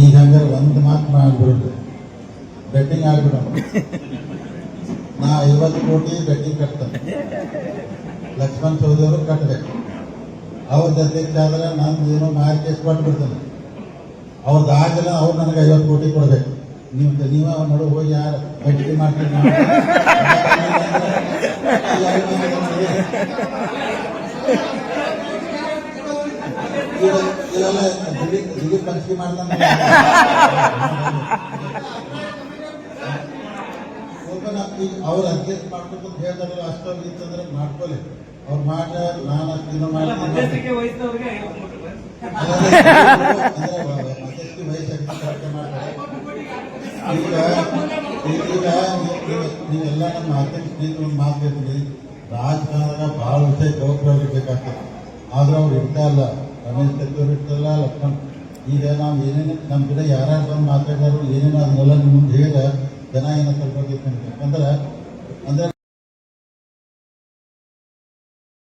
ಈಗ ಹಂಗಾರೆ ಒಂದು ಮಾತು ಮಾಡ್ಬಿಡ್ರಿ. ಬೆಟ್ಟಿಂಗ್ ಆಗ್ಬಿಡೋಣ. ನಾ ಐವತ್ತು ಕೋಟಿ ಬೆಟ್ಟಿಂಗ್ ಕಟ್ತೇನೆ. ಲಕ್ಷ್ಮಣ್ ಚೌಧರಿ ಅವರು ಕಟ್ಟಬೇಕು ಅವ್ರ ಅಧ್ಯಕ್ಷ ಆದ್ರೆ ನಾನು ಏನೋ ಮಾರ್ಕೇಸ್ ಕೊಟ್ಬಿಡ್ತೇನೆ. ಅವ್ರದ್ದು ಆಗಿಲ್ಲ ಅವ್ರು ನನಗೆ ಐವತ್ತು ಕೋಟಿ ಕೊಡ್ಬೇಕು. ನೀವು ನೀವ ನೋಡು ಹೋಗಿ ಯಾರು ಬೆಟ್ಟಿಂಗ್ ಮಾಡ್ತೀನಿ ಮಾಡಿ. ಪಂಚಿಕೆ ಮಾಡ್ದಂಗೆ ಅವ್ರ ಅಡ್ಜಸ್ಟ್ ಮಾಡ್ಬೇಕಂತ ಹೇಳ್ದಾರಲ್ಲ ಅಷ್ಟೊಂದು ಇತ್ತಂದ್ರೆ ಮಾಡ್ಕೊಳ್ಳಿ ಅವ್ರು ಮಾಡ ನಾನು ಅಷ್ಟು ದಿನ ಮಾಡ್ತೀನಿ ಅಧ್ಯಕ್ಷ. ವಯಸ್ಸಾಗಿ ಮಾಡ್ತಾರೆ ಈಗ ಈಗ ನೀವು- ನೀವೆಲ್ಲ ನಮ್ಮ ಸ್ನೇಹಿತರು ಒಂದು ಮಾತು ಹೇಳ್ತೀನಿ ರಾಜಕಾರಣದಾಗ ಭಾಳ ವಿಷಯ ಜವಾಬ್ದಾರಿ ಬೇಕಾಗ್ತದೆ ಆದ್ರೆ ಅವ್ರು ಇರ್ತಾ ಇಲ್ಲ ರಮೇಶ್ ಕತ್ತೂರು ಇರ್ತಲ್ಲ ಲಕ್ಷ್ಮಣ್? ಈಗ ನಾವು ಏನೇನು ನಮ್ಮ ಕಡೆ ಯಾರ್ಯಾರು ಬಂದು ಮಾತಾಡಿದ್ರು, ಏನೇನು ಅದನ್ನೆಲ್ಲ ನಿಮ್ಮ ಮುಂದೆ ಹೇಳ, ಜನ ಏನಂತ ಯಾಕಂದ್ರೆ ಅಂದ್ರೆ